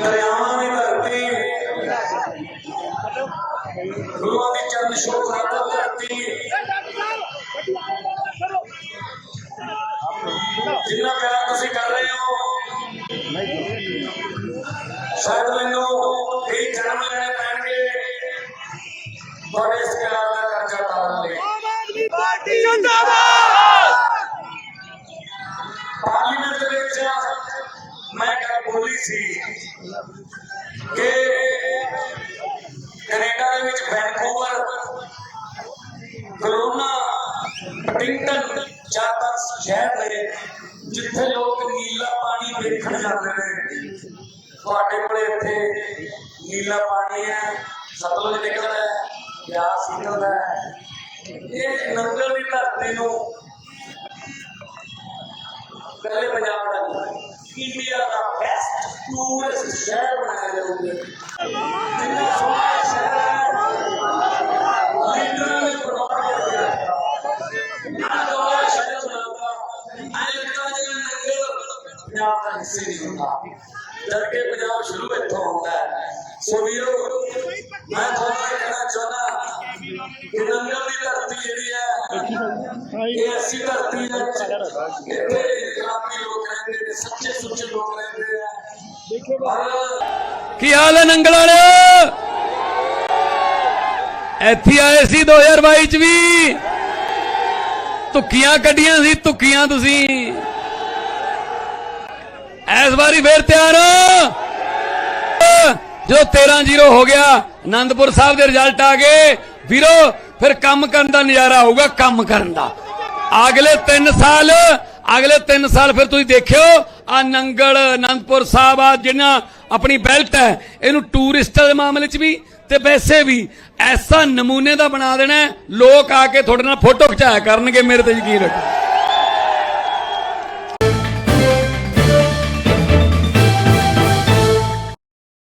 कल्याण धरती गुरुओं के चरण शोभा धरती जिन्ना प्यार तुम कर रहे हो शायद मैनू कई जन्म लेने पैणगे थोड़े इस प्यार का कर्जा उतारन लिए पार्लियामेंट ਬੋਲੀ ਸੀ ਕਿ ਕੈਨੇਡਾ ਦੇ ਵਿੱਚ ਵੈਨਕੂਵਰ, ਕਰੋਨਾ ਟਿੰਟਨ ਚਾਤਾ ਸ਼ਹਿਰ ਨੇ ਜਿੱਥੇ ਲੋਕ ਨੀਲਾ ਪਾਣੀ ਵੇਖਣ ਜਾਂਦੇ ਨੇ। ਤੁਹਾਡੇ ਕੋਲੇ ਇੱਥੇ ਨੀਲਾ ਪਾਣੀ ਹੈ, ਸਤਲੁਜ ਨਿਕਲਦਾ ਹੈ ਬਿਆਸ ਨਿਕਲਦਾ ਹੈ। ਇਹ ਨੰਗਲ ਦੀ ਧਰਤੀ ਨੂੰ ਪਹਿਲੇ ਪੰਜਾਬ ਦਾ ਨਹੀਂ, ਇੰਡੀਆ ਦਾ ਬੈਸਟ ਟੂਰਿਸਟ ਸ਼ਹਿਰ ਬਣਾਇਆ ਜਾਊਗਾ ਜਿੰਨਾ ਸ਼ਹਿਰ ਲੀਡਰਾਂ ਨੇ ਬਣਾਉਣ ਕੇ ਗਿਆ ਨਾ ਸ਼ਹਿਰ ਬਣਾਉਂਦਾ ਆਏ ਕਿਤਾ ਨੰਗਲ ਪੰਜਾਬ ਦਾ ਹਿੱਸੇ ਨਹੀਂ ਹੁੰਦਾ ਡਰ ਕੇ ਪੰਜਾਬ ਸ਼ੁਰੂ ਇੱਥੋਂ ਹੁੰਦਾ ਹੈ ਸੋ ਵੀਰੋ ਮੈਂ ਤੁਹਾਨੂੰ ਕਿ ਨੰਗਲ ਦੀ ਧਰਤੀ ਜਿਹੜੀ ਹੈ ਇਹ ਐਸੀ ਧਰਤੀ ਹੈ ਇੱਥੇ ਇਨਕਲਾਬੀ ਲੋਕ ਰਹਿੰਦੇ ਨੇ ਸੱਚੇ ਸੁੱਚੇ ਲੋਕ ਰਹਿੰਦੇ ਆ ਔਰ ਕੀ ਹਾਲ ਹੈ ਨੰਗਲ ਵਾਲਿਓ? ਇੱਥੇ ਆਏ ਸੀ 2022 ਚ ਵੀ। ਤੁੱਕੀਆਂ ਕੱਢੀਆਂ ਸੀ ਤੁੱਕੀਆਂ ਤੁਸੀਂ। ਇਸ ਵਾਰੀ ਫੇਰ ਤਿਆਰ ਹੋ। ਜਦੋਂ 13-0 ਹੋ ਗਿਆ ਆਨੰਦਪੁਰ ਸਾਹਿਬ ਦੇ ਰਿਜ਼ਲਟ ਆ ਗਏ। ਵੀਰੋ, ਫਿਰ ਕੰਮ ਕਰਨ ਦਾ ਨਜ਼ਾਰਾ ਆਊਗਾ ਕੰਮ ਕਰਨ ਦਾ। ਅਗਲੇ 3 ਸਾਲ, ਅਗਲੇ 3 ਸਾਲ ਫਿਰ ਤੁਸੀਂ ਦੇਖਿਓ, ਆ ਨੰਗਲ, ਅਨੰਦਪੁਰ ਸਾਹਿਬ, ਆ ਜਿਹਨਾਂ ਆਪਣੀ ਬੈਲਟ ਹੈ, ਇਹਨੂੰ ਟੂਰਿਸਟਾਂ ਦੇ ਮਾਮਲੇ 'ਚ ਵੀ ਤੇ ਵੈਸੇ ਵੀ ਐਸਾ ਨਮੂਨੇ ਦਾ ਬਣਾ ਦੇਣਾ ਲੋਕ ਆ ਕੇ ਤੁਹਾਡੇ ਨਾਲ ਫੋਟੋ ਖਿਚਾਇਆ ਕਰਨਗੇ ਮੇਰੇ ਤੇ ਯਕੀਨ ਰੱਖੋ।